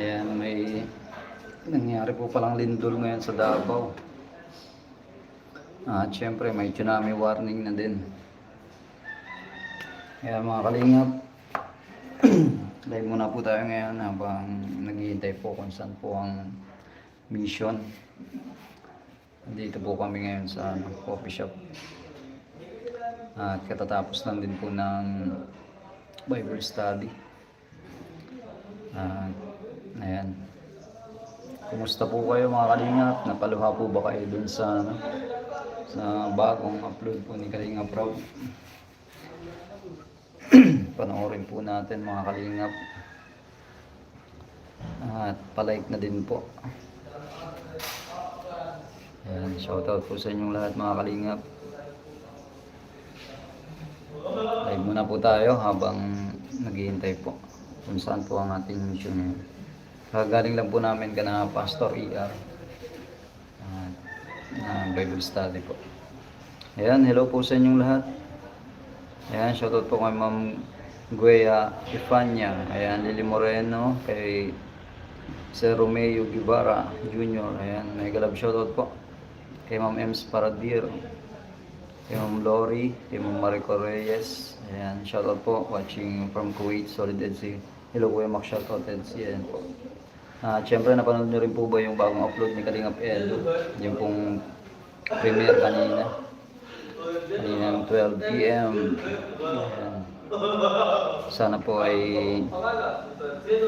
Ayan, may nangyari po palang lindol ngayon sa Davao. At syempre may tsunami warning na din. Kaya mga kalingap, live muna po tayo ngayon habang naghihintay po kung saan po ang mission. Dito po kami ngayon sa coffee shop. At katatapos lang din po ng Bible study. At ayan. Kumusta po kayo mga kalingap? Napaluha po ba kayo dun sa ano, sa bagong upload po ni Kalingap Rob? Panoorin po natin mga kalingap. At palike na din po. Ayan, shoutout po sa inyong lahat mga kalingap. Live muna po tayo habang naghihintay po kung saan po ang ating mission ngayon. Kagaling lang po namin ka na Pastor ER. At na Bible study po. Ayan, hello po sa inyong lahat. Ayan, shoutout po kay Ma'am Guea Ifanya. Ayan, Lily Moreno, kay Sir Romeo Guevara Jr. Ayan, may galab shoutout po. Kay Ma'am Ems Paradir. Kay Ma'am Lori, kay Ma'am Marico Reyes. Ayan, shoutout po. Watching from Kuwait, Solid EDC. Hello Kuya Max, shoutout EDC. Ayan po. At syempre, napanood nyo rin po ba yung bagong upload ni Kalingap Edo? Yung pong premiere kanina. Kanina ng 12 p.m. Ayan. Sana po ay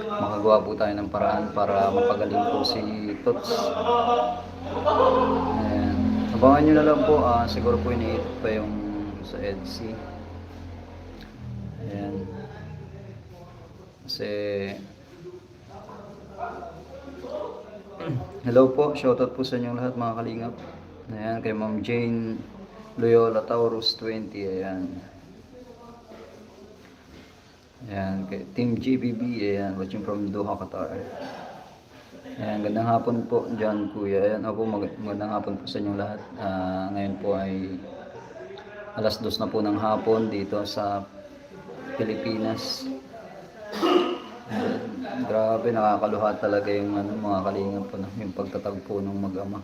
makagawa po tayo ng paraan para mapagaling po si Tots. Ayan. Abangan nyo na lang po, ah, siguro po iniit pa yung sa EDC. Ayan. Kasi Hello po, shoutout po sa inyong lahat mga kalingap. Ayan, kay Ma'am Jane Loyola Taurus 20, ayan. Ayan, kay Team GBB, ayan, watching from Doha, Qatar. Ayan, gandang hapon po dyan, kuya. Ayan, ako, mag magandang hapon po sa inyong lahat. Ah, ngayon po ay alas dos na po ng hapon dito sa Pilipinas. Grabe, nakakaluha talaga yung ano, mga kalingap po, yung pagtatagpo ng mag-ama.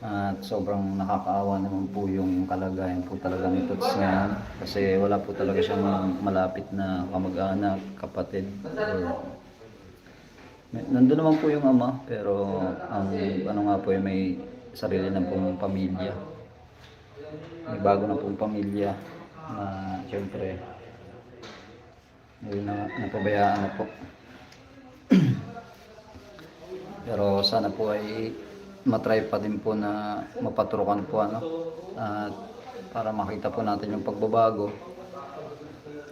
At sobrang nakakaawa naman po yung kalagayan po talaga ni Tots ngayon. Kasi wala po talaga siyang malapit na kamag-anak, kapatid. Or, nandun naman po yung ama, pero ang ano nga po yung may sarili na pong pamilya. May bago na pong pamilya na syempre yun na napabayaan na po. Pero sana po ay matry pa din po na mapaturukan po ano? At para makita po natin yung pagbabago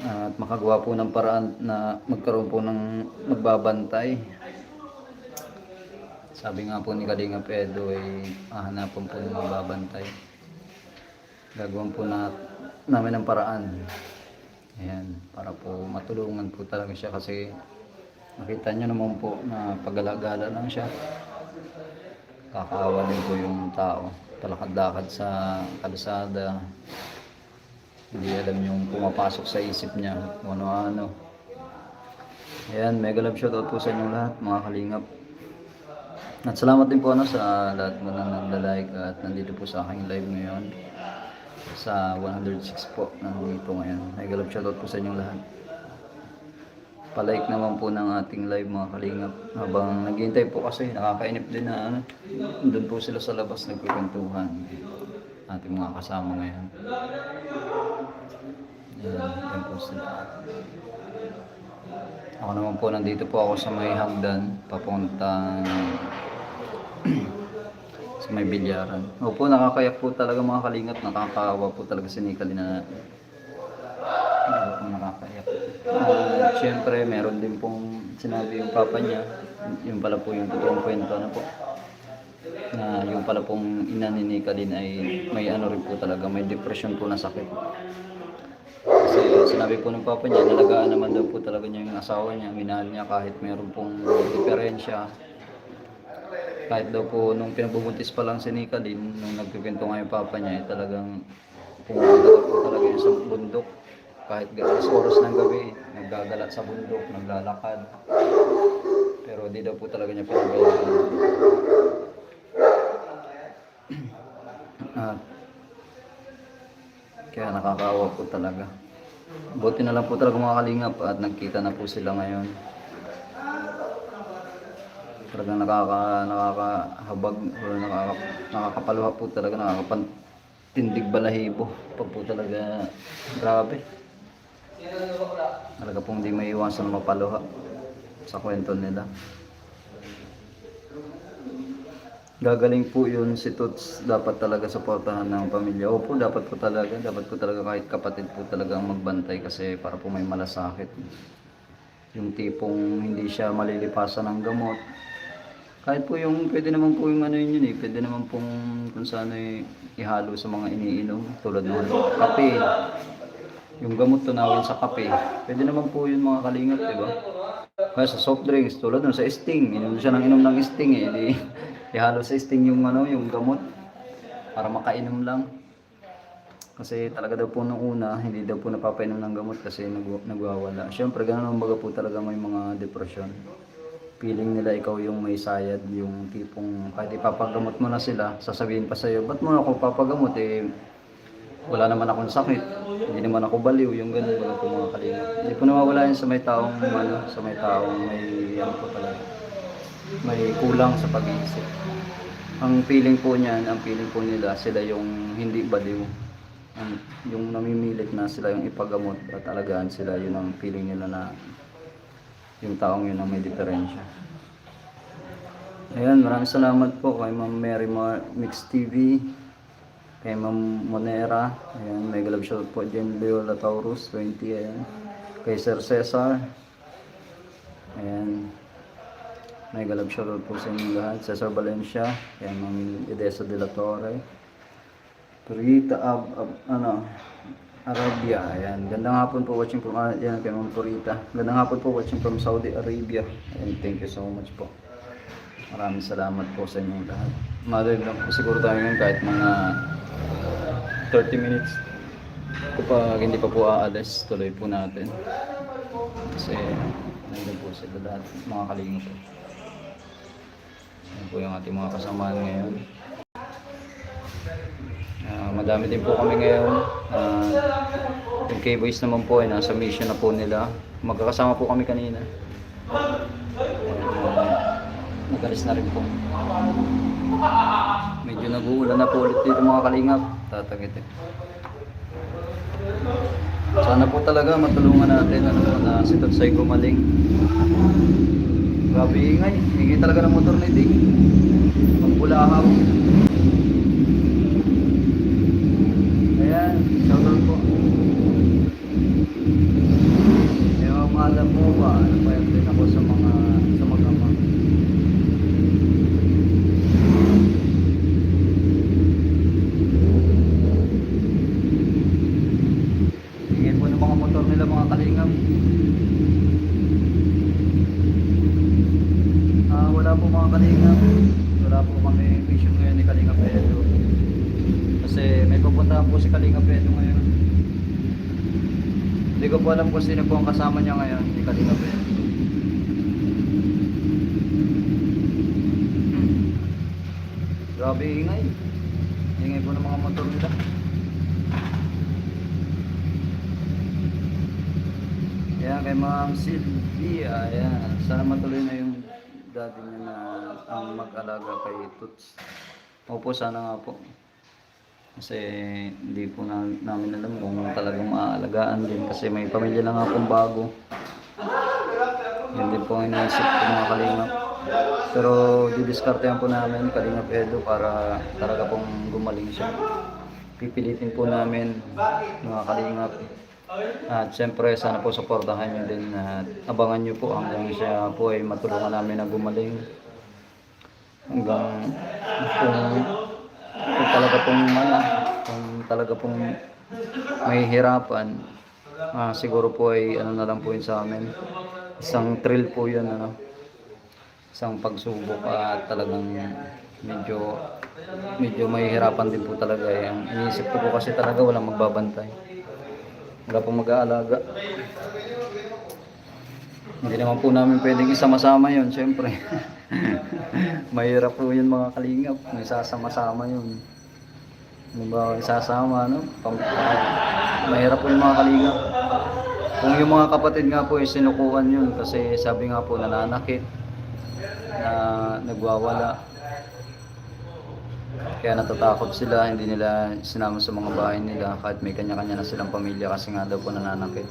at makagawa po ng paraan na magkaroon po ng magbabantay. Sabi nga po ni Kalinga Pedro ay hahanapan po ng magbabantay. Gagawin po na, namin ng paraan. Ayan para po matulungan po talaga siya kasi Nakita nyo naman po na paggalagala lang siya. Kakaawa din po yung tao. Talakad-lakad sa kalsada. Hindi alam yung pumapasok sa isip niya ano-ano. Ayan, mega love shoutout po sa inyong lahat, mga kalingap. At salamat din po ano, sa lahat mo na nagla-like at nandito po sa aking live ngayon. Sa 106 po, nandito ngayon. Mega love shoutout po sa inyong lahat palike naman po ng ating live mga kalingap. Habang naghihintay po kasi nakakainip din na ano, doon po sila sa labas nagkukwentuhan. Ating mga kasama ngayon. Yan, po sila. Ako naman po nandito po ako sa may hagdan papuntang sa may bilyaran. Opo nakakayak po talaga mga kalingap. Nakakawa po talaga si Nicole na nakakaiyak. At syempre, meron din pong sinabi yung papa niya, yung pala po yung totoong kwento na po. Na yung pala pong ina ni Nika din ay may ano rin po talaga, may depression po na sakit. Kasi sinabi po ng papa niya, nalagaan naman daw po talaga niya yung asawa niya, minahal niya kahit meron pong diferensya. Kahit daw po nung pinabubuntis pa lang si Nika din, nung nagkikwento nga yung papa niya, ay talagang pumunta po talaga yun sa bundok kahit alas oras ng gabi, naggagala sa bundok, naglalakad. hindi daw po talaga niya pinabayaan. At kaya nakakaawa po talaga. Buti na lang po talaga mga kalingap at nagkita na po sila ngayon. Talagang nakaka, nakakahabag o nakaka, nakakapaluha po talaga, nakakapantindig balahibo. Pag po talaga, grabe. Talaga pong hindi may iwasan mapaluha sa kwento nila. Gagaling po yun si Toots. Dapat talaga suportahan ng pamilya. Opo, dapat po talaga. Dapat po talaga kahit kapatid po talaga ang magbantay kasi para po may malasakit. Yung tipong hindi siya malilipasan ng gamot. Kahit po yung, pwede naman po yung ano yun yun eh. Pwede naman pong kung saan eh, ihalo sa mga iniinom. Tulad ng kape. Yung gamot tunawin sa kape. Pwede naman po yun mga kalingap, di ba? Kaya sa soft drinks, tulad nun sa Sting, inom siya ng inom ng Sting eh. Di, ihalo sa Sting yung ano, yung gamot para makainom lang. Kasi talaga daw po nung una, hindi daw po napapainom ng gamot kasi nag, nagwawala. Siyempre, ganun ang baga po talaga may mga depresyon. Feeling nila ikaw yung may sayad, yung tipong kahit ipapagamot mo na sila, sasabihin pa sa'yo, ba't mo ako papagamot eh, wala naman akong sakit, hindi naman ako baliw, yung ganun baga po mga kalinga. Hindi po nawawala yun sa may taong, ano, sa may taong may, ano po talaga, may kulang sa pag-iisip. Ang feeling po niyan, ang feeling po nila, sila yung hindi baliw. Ang, yung namimilit na sila yung ipagamot at alagaan sila, yun ang feeling nila na yung taong yun ang may diferensya. Ayan, maraming salamat po kay Ma'am Mary Mar Mix TV, kay Ma'am Monera, ayan, may galab shout po dyan, Leola Taurus, 20, ayan, kay Sir Cesar, ayan, may galab shout po sa inyo lahat, Cesar Valencia, kay Ma'am Edesa de la Torre, Purita Ab, Ab, ano, Arabia, ayan. Gandang hapon po watching from, ah, yan, kay Ma'am Purita. Gandang hapon po watching from Saudi Arabia. Ayan, thank you so much po. Maraming salamat po sa inyong lahat. Mother lang po siguro tayo ngayon kahit mga 30 minutes. Kapag hindi pa po aalis, tuloy po natin. Kasi nandun po sila lahat, mga kalingo po. Yan po yung ating mga kasamaan ngayon. Ah, madami din po kami ngayon. Ah, yung K-Boys naman po ay nasa mission na po nila. Magkakasama po kami kanina. Uh, nagalis na rin po. Medyo nag-uulan na po ulit dito mga kalingap. Tatagit eh. Sana po talaga matulungan natin ano, po, na si Totsay gumaling. Grabe ingay. Ingay talaga ng motor ni Dick. Pagpulahaw. Ayan, shoutout po. Eh, alam mo ba, ano pa yung din ako sa mga, sa mag-ama. Tingin po ng mga motor nila mga kalingam. Ah, wala po mga kalingam. Wala po kami mission ngayon ni Kalingap Edo. Kasi may pupuntahan po si Kalingap Edo ngayon. Hindi ko alam kung sino po ang kasama niya ngayon ni Kalingap Edo. Grabe ingay. Ingay po ng mga motor nila. Ayan, kay Ma'am Sylvia, ayan. Sana matuloy na yung daddy niya na ang mag-alaga kay Toots. Opo, sana nga po. Kasi hindi po na, namin alam kung talagang maaalagaan din kasi may pamilya na nga pong bago. Yan din po ang iniisip ko mga kalingap. Pero didiskartehan po namin kalingap Edo para talaga pong gumaling siya. Pipilitin po namin mga kalingap. At siyempre sana po supportahan nyo din at abangan nyo po hanggang siya po ay matulungan namin na gumaling. Hanggang kung talaga pong ano, kung talaga pong may hirapan, ah, siguro po ay ano na lang po yun sa amin. Isang thrill po yun, ano. Isang pagsubok at talagang medyo medyo may hirapan din po talaga. eh. Ang iniisip ko po kasi talaga walang magbabantay. Wala pong mag-aalaga. Hindi naman po namin pwedeng isama-sama yun, syempre. Mahirap po yun mga kalingap, may sasama-sama yun. Ba isasama, no? Pam- Mahirap po yung mga kalingap. Kung yung mga kapatid nga po, sinukuhan yun kasi sabi nga po nananakit na nagwawala. Kaya natatakot sila, hindi nila sinama sa mga bahay nila kahit may kanya-kanya na silang pamilya kasi nga daw po nananakit.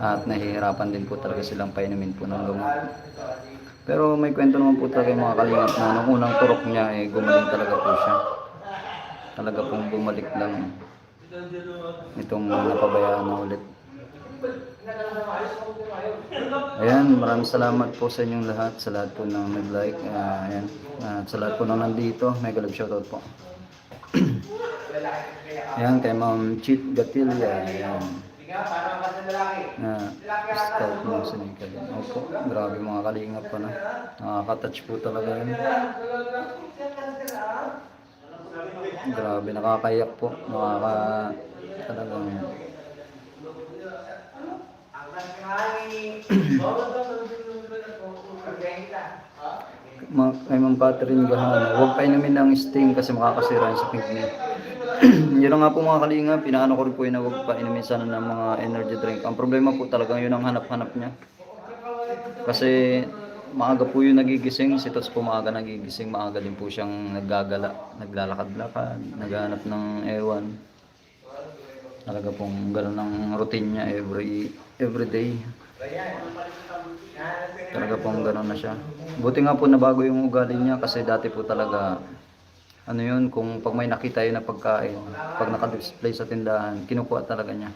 At nahihirapan din po talaga silang painumin po ng gamot. Pero may kwento naman po talaga yung mga kalingap na nung unang turok niya eh gumaling talaga po siya. Talaga pong bumalik lang itong napabayaan na ulit. Ayan, maraming salamat po sa inyong lahat, sa lahat po ng nag-like, ah, ayan, at sa lahat po ng nandito, mega love shoutout po. ayan, kay Ma'am Cheat Gatilla, ayan. Na scout mo sa Nika. Opo, grabe mga kalingap po na. Nakaka-touch po talaga yun. Grabe, nakakayak po. Nakaka... Talagang... Kay Ma'am Catherine Gahana, huwag painumin ng sting kasi makakasira sa kidney. yun nga po mga kalinga, pinaano ko rin po yun na huwag painumin sana ng mga energy drink. Ang problema po talagang yun ang hanap-hanap niya. Kasi maaga po yung nagigising, si Tots po maaga nagigising, maaga din po siyang naggagala, naglalakad-lakad, naghanap ng ewan. Talaga pong gano'n ang routine niya every every day. Talaga pong gano'n na siya. Buti nga po nabago yung ugali niya kasi dati po talaga ano yun, kung pag may nakita yun na pagkain, pag naka-display sa tindahan, kinukuha talaga niya.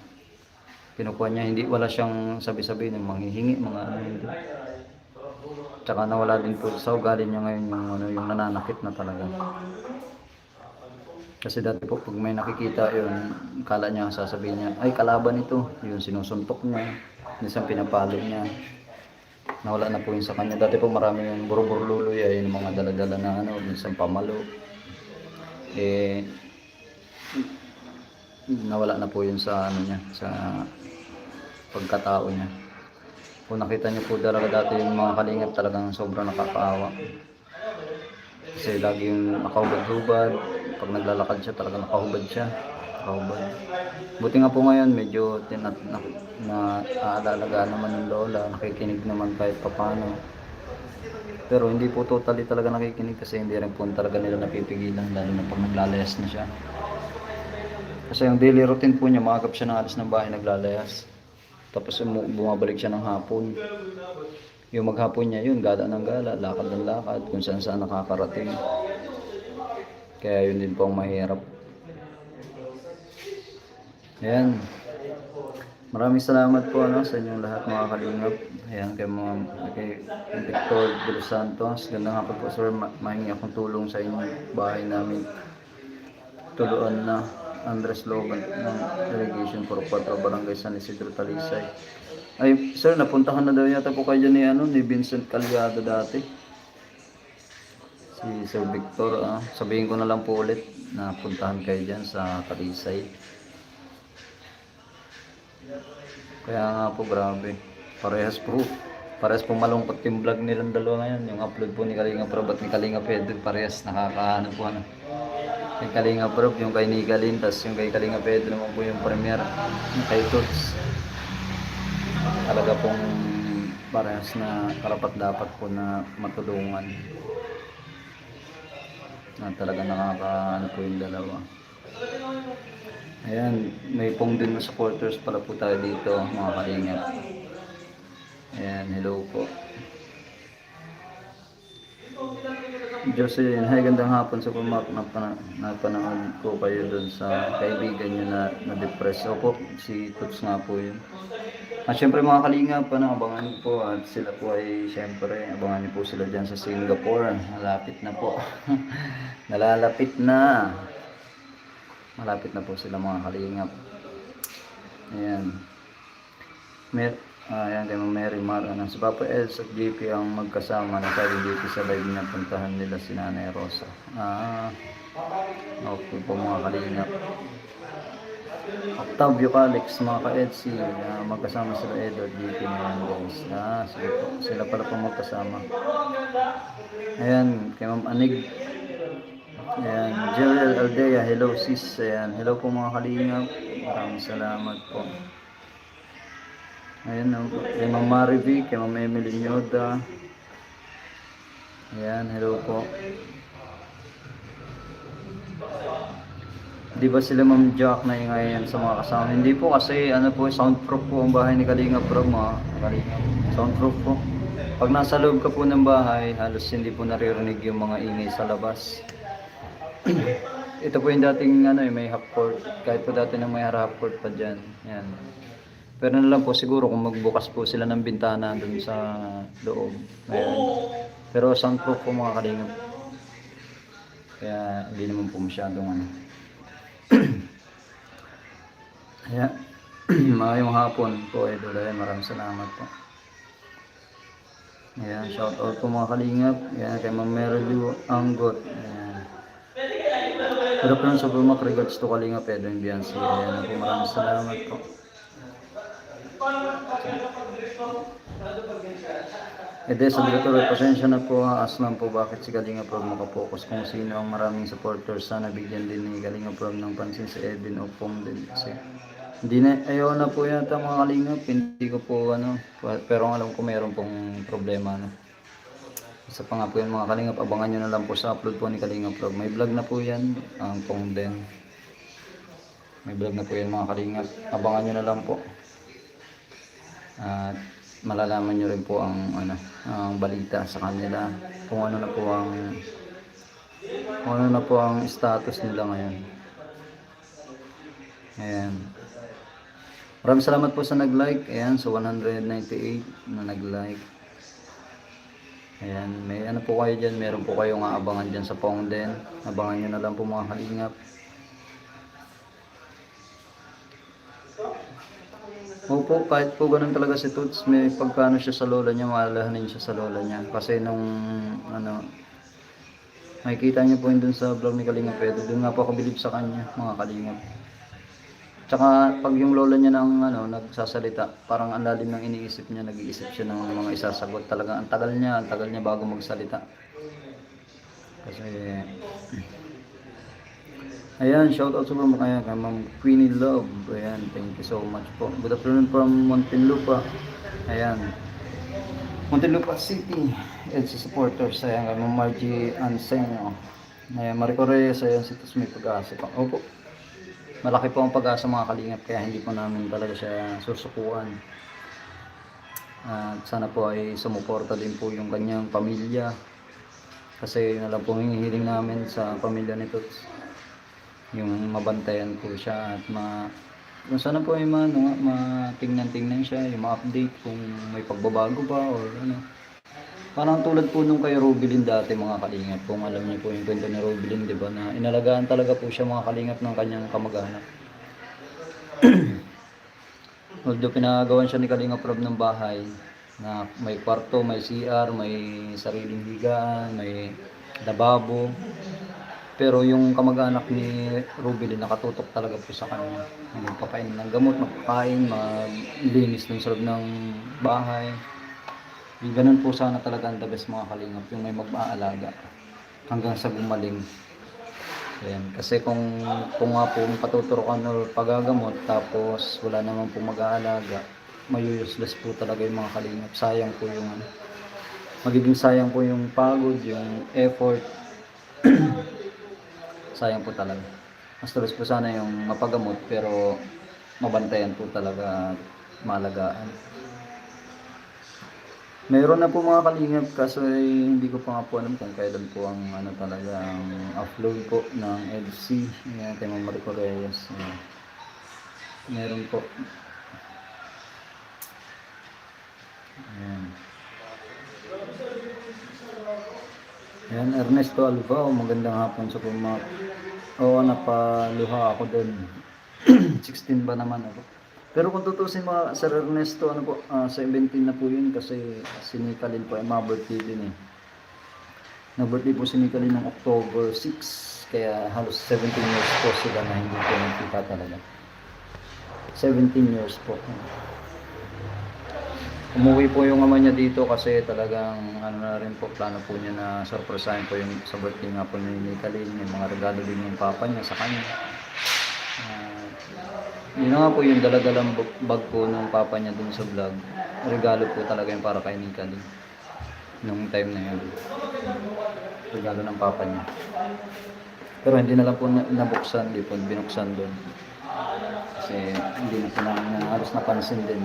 Kinukuha niya, hindi wala siyang sabi-sabi ng manghihingi, mga ano hindi. Tsaka nawala din po sa ugali niya ngayon yung, ano, yung nananakit na talaga. Kasi dati po pag may nakikita yun, kala niya sasabihin niya, ay kalaban ito, yun sinusuntok niya, minsan pinapalo niya. Nawala na po yun sa kanya. Dati po marami yung buro-burluloy, ay yung mga daladala na ano, minsan pamalo. Eh, nawala na po yun sa ano niya, sa pagkatao niya. Kung nakita niyo po talaga dati yung mga kalingap talagang sobrang nakakaawa. Kasi lagi yung nakahubad-hubad. Pag naglalakad siya, talaga nakahubad siya. Nakahubad. Buti nga po ngayon, medyo tinat na, na aalaga naman ng lola. Nakikinig naman kahit papano. Pero hindi po totally talaga nakikinig kasi hindi rin po talaga nila napipigilan lalo na pag naglalayas na siya. Kasi yung daily routine po niya, maagap siya ng alis ng bahay, naglalayas. Tapos bumabalik siya ng hapon. Yung maghapon niya yun, gala ng gala, lakad ng lakad, kung saan saan nakakarating. Kaya yun din po ang mahirap. Ayan. Maraming salamat po ano, sa inyong lahat mga kalingap. Ayan kay mga kay Victor De Los Santos. Gandang hapon po sir, Ma- mahingi akong tulong sa inyong bahay namin. Tuluan na Andres Logan ng Irrigation for 4 Barangay San Isidro Talisay. Ay, sir, napuntahan na daw yata po kayo ni, ano, ni Vincent Calyado dati. Si Sir Victor, ah. sabihin ko na lang po ulit na puntahan kayo dyan sa Talisay. Kaya nga po, grabe. Parehas po. Parehas po malungkot yung vlog nilang dalawa ngayon. Yung upload po ni Kalinga Prab at ni Kalinga Pedro. Parehas nakakaano po ano. Yung Kalinga Prab, yung kay Nigalin, tapos yung kay Kalinga Pedro naman po yung premiere. Yung kay Toots. Talaga pong parehas na karapat dapat po na matulungan. Na talaga nakakaano po yung dalawa. Ayan, may pong din na supporters pala po tayo dito, mga kalingap. Ayan, hello po. Jocelyn, hi, gandang hapon sa pumak na napanood ko kayo doon sa kaibigan nyo na na-depress. Opo, si Toots nga po yun. At syempre mga kalingap, ano, abangan niyo po at sila po ay syempre, abangan niyo po sila dyan sa Singapore. Malapit na po. Nalalapit na. Malapit na po sila mga kalingap. Ayan. Mer ayan kay Ma'am Mary Mar. Ano, si Papa Els at JP ang magkasama na tayo dito sa live na puntahan nila si Nanay Rosa. Ah, okay po mga kalingap. Octavio Calix, mga ka-Etsy, ah, magkasama sila Edward dito ngayon guys. Ah, sige po. Sila pala po magkasama. Ayan, kay Ma'am Anig. Ayan, Jeriel Aldea, hello sis. Ayan, hello po mga kalingap. Maraming salamat po. Ayan, oh, kay Ma'am Marivi, kay Ma'am Emily Nyoda. Ayan, hello po. Di ba sila Ma'am Jack na ingayan sa mga kasama? Hindi po kasi ano po, soundproof po ang bahay ni Kalinga Pro mga Kalinga. Soundproof po. Pag nasa loob ka po ng bahay, halos hindi po naririnig yung mga ingay sa labas. Ito po yung dating ano, eh, may half court. Kahit po dati na may half court pa dyan. Yan. Pero na lang po siguro kung magbukas po sila ng bintana dun sa loob. Ayan. Pero soundproof po mga kalingap. Kaya hindi naman po masyadong ano. Kaya maayong hapon po idol. Ayan, maraming salamat po. Ayan, shout out po mga kalingap. Ayan, kay Ma'am Merilu Anggot. Ayan. Pero po sa Bulmak regards to Kalingap Pedro and Bianci. Ayan po, maraming salamat po. E de sa director, pasensya na po ha, aslan po bakit si Kalinga Prob makapokus kung sino ang maraming supporters sana bigyan din ni Kalinga Prob ng pansin si Edwin o Pong din kasi hindi na, ayaw na po yata mga Kalingap, hindi ko po ano, pero alam ko mayroon pong problema no. Isa pa nga po yan mga Kalingap, abangan nyo na lang po sa upload po ni Kalingap Vlog. May vlog na po yan, ang Pong Den. May vlog na po yan mga Kalingap, abangan nyo na lang po. At malalaman nyo rin po ang ano, ang balita sa kanila kung ano na po ang kung ano na po ang status nila ngayon. Ayan. Maraming salamat po sa nag-like. Ayan, so 198 na nag-like. Ayan, may ano po kayo dyan, meron po kayong aabangan dyan sa Pongden. Abangan nyo na lang po mga kalingap. Opo, kahit po ganun talaga si Toots, may pagkano siya sa lola niya, maalalahanin siya sa lola niya. Kasi nung, ano, makikita niyo po yun dun sa vlog ni Kalingap Pedro, dun nga po ako bilib sa kanya, mga Kalingap. Tsaka pag yung lola niya nang ano, nagsasalita, parang ang lalim ng iniisip niya, nag-iisip siya ng mga isasagot. Talaga ang tagal niya, ang tagal niya bago magsalita. Kasi Ayan, shout out sa mga kaya kay Ma'am Queenie Love. Ayan, thank you so much po. Good afternoon from Montelupa. Ayan. Montelupa City. EDC supporters. Ayan, kay Ma'am Margie Ansenyo. Ayan, Marico Reyes. Ayan, si may pag-asa pa. Opo. Malaki po ang pag-asa mga kalingap kaya hindi po namin talaga siya susukuan. At sana po ay sumuporta din po yung kanyang pamilya. Kasi yun na lang po hinihiling namin sa pamilya ni Tuts. Yung mabantayan po siya at ma kung sana po ay ma, ano, matingnan-tingnan siya, yung ma-update kung may pagbabago ba or ano. Parang tulad po nung kay Rubilin dati mga kalingap, kung alam niyo po yung kwento ni Rubilin, di ba, na inalagaan talaga po siya mga kalingap ng kanyang kamag-anak. Although pinagawan siya ni Kalingap Rob ng bahay na may kwarto, may CR, may sariling higaan, may lababo. Pero yung kamag-anak ni Rubilin nakatutok talaga po sa kanya. Magpapainom ng gamot, magpakain, maglinis ng sa loob ng bahay. Yung ganun po sana talaga ang the best mga kalingap, yung may mag-aalaga hanggang sa gumaling. Ayan. Kasi kung, kung nga po patuturukan o pagagamot tapos wala naman po mag-aalaga, may useless po talaga yung mga kalingap. Sayang po yung ano. Magiging sayang po yung pagod, yung effort. sayang po talaga. Mas tulos po sana yung mapagamot pero mabantayan po talaga at maalagaan. Meron na po mga kalingap kaso ay hindi ko pa nga po alam kung kailan po ang ano talaga ang upload po ng LC. Ayan, kay Marico Reyes. Ayan. Meron po. Ayan. Ayan, Ernesto Alvao, magandang hapon sa puma. Oo, napaluha ako doon. 16 ba naman ako? Pero kung tutusin mga Sir Ernesto, ano po, ah, 17 na po yun kasi si Nicolin po mga birthday din eh. Nag-birthday po si Nicolin ng October 6, kaya halos 17 years po sila na hindi po nagkita talaga. 17 years po. Umuwi po yung ama niya dito kasi talagang ano na rin po, plano po niya na surprisein po yung sa birthday nga po ni Kalin, yung mga regalo din yung papa niya sa kanya. Ah, yun na nga po yung daladalang bag po ng papa niya dun sa vlog. Regalo po talaga yung para kay din. Nung time na yun. Regalo ng papa niya. Pero hindi na lang po na- nabuksan, hindi po binuksan doon. Kasi hindi na po namin na halos napansin din.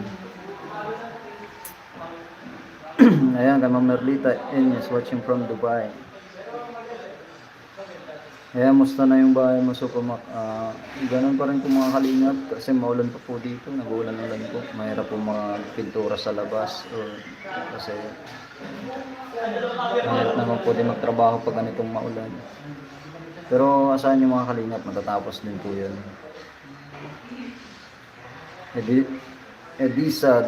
Ayan, kay Ma'am Merlita is watching from Dubai. Ayan, musta na yung bahay mo, Sukumak? Ah, ganun pa rin po mga kalingap kasi maulan pa po dito, nag-uulan-ulan po. Mahirap po mga pintura sa labas or kasi mahirap naman po din magtrabaho pag ganitong maulan. Pero asahan yung mga kalingap, matatapos din po yun. Edi, Edisa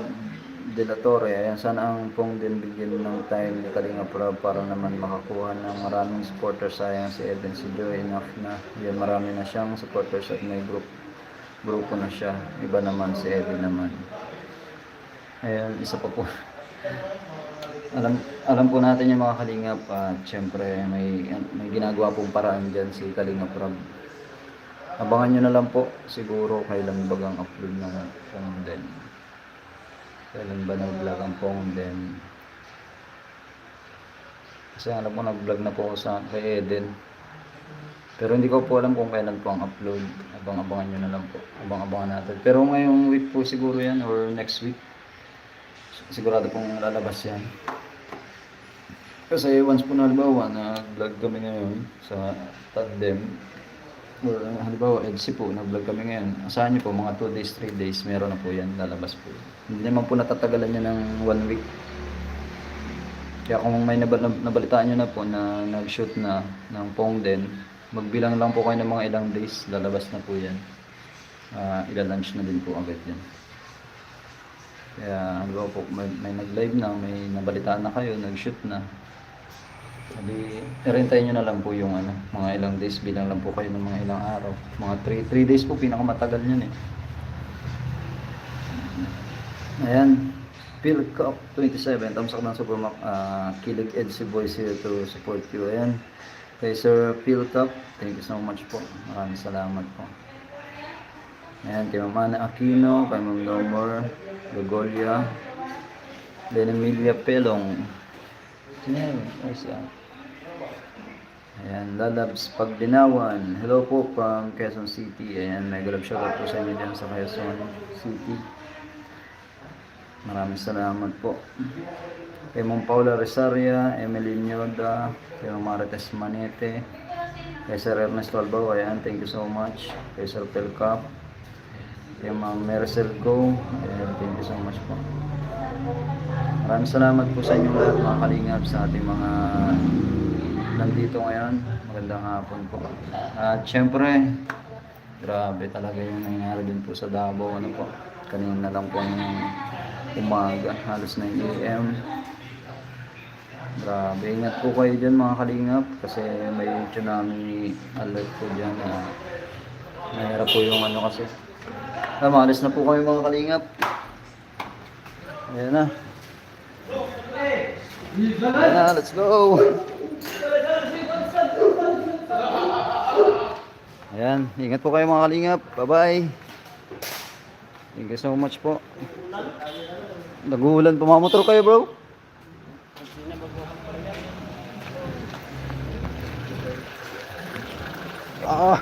de la Torre, ayan, sana ang pong din bigyan ng time ni Kalinga Prab para naman makakuha ng maraming supporters. Sayang si Evan si Joy, enough na. Yan, marami na siyang supporters at may group, grupo na siya. Iba naman si Evan naman. Ayan, isa pa po. alam alam po natin yung mga kalingap at syempre may may ginagawa pong paraan diyan si Kalingap Rob. Abangan nyo na lang po siguro kailan bagang upload ng pong din. Kailan ba nag-vlog ang pong din. Kasi alam ko nag-vlog na po ako sa kay Eden. Pero hindi ko po alam kung kailan po ang upload. Abang-abangan nyo na lang po. Abang-abangan natin. Pero ngayong week po siguro yan or next week. Sigurado pong lalabas yan. Kasi once po na halimbawa nag-vlog kami ngayon sa tandem or halimbawa EDC po, nag-vlog kami ngayon. Asahan nyo po mga 2 days, 3 days, meron na po yan, lalabas po. Hindi naman po natatagalan yan ng 1 week. Kaya kung may nabal- nabalitaan nyo na po na nag-shoot na ng Pongden, magbilang lang po kayo ng mga ilang days, lalabas na po yan. Uh, ilalunch na din po agad yan. Kaya halimbawa po, may, may nag-live na, may nabalitaan na kayo, nag-shoot na. Sabi, i-rentay nyo na lang po yung ano, mga ilang days, bilang lang po kayo ng mga ilang araw. Mga 3 3 days po, pinakamatagal yun eh. Ayan, Phil Cup 27, thumbs up ng Supermac, uh, Kilig Edsi Boys here to support you. Ayan, kay Sir Phil thank you so much po. Maraming salamat po. Ayan, kay Mamana Aquino, kay Ma'am Nomor, Logolia, Len Emilia Pelong. Sino yun? Ay, siya. Ayan, Lalabs Pagdinawan. Hello po from Quezon City. Ayan, mega love shoutout po sa inyo dyan sa Quezon City. Maraming salamat po. Kay Mong Paula Resaria, Emily Nyoda, kay Mong Marites Manete, kay Sir Ernesto Albao, ayan, thank you so much. Kay Sir Pelcap, kay Ma'am Maricel Go, ayan, thank you so much po. Maraming salamat po sa inyo lahat mga kalingap sa ating mga nandito ngayon. Magandang hapon po. At syempre, grabe talaga yung nangyari din po sa Davao. Ano po, kanina lang po ng umaga, halos 9 a.m. Grabe, ingat po kayo dyan mga kalingap kasi may tsunami alert po dyan na mahirap po yung ano kasi. Ah, maalis na po kayo mga kalingap. Ayan na. Na, let's go! Ayan, ingat po kayo mga kalingap. Bye-bye. Thank you so much po. Nag-uulan, pumamotor kayo bro. Ah.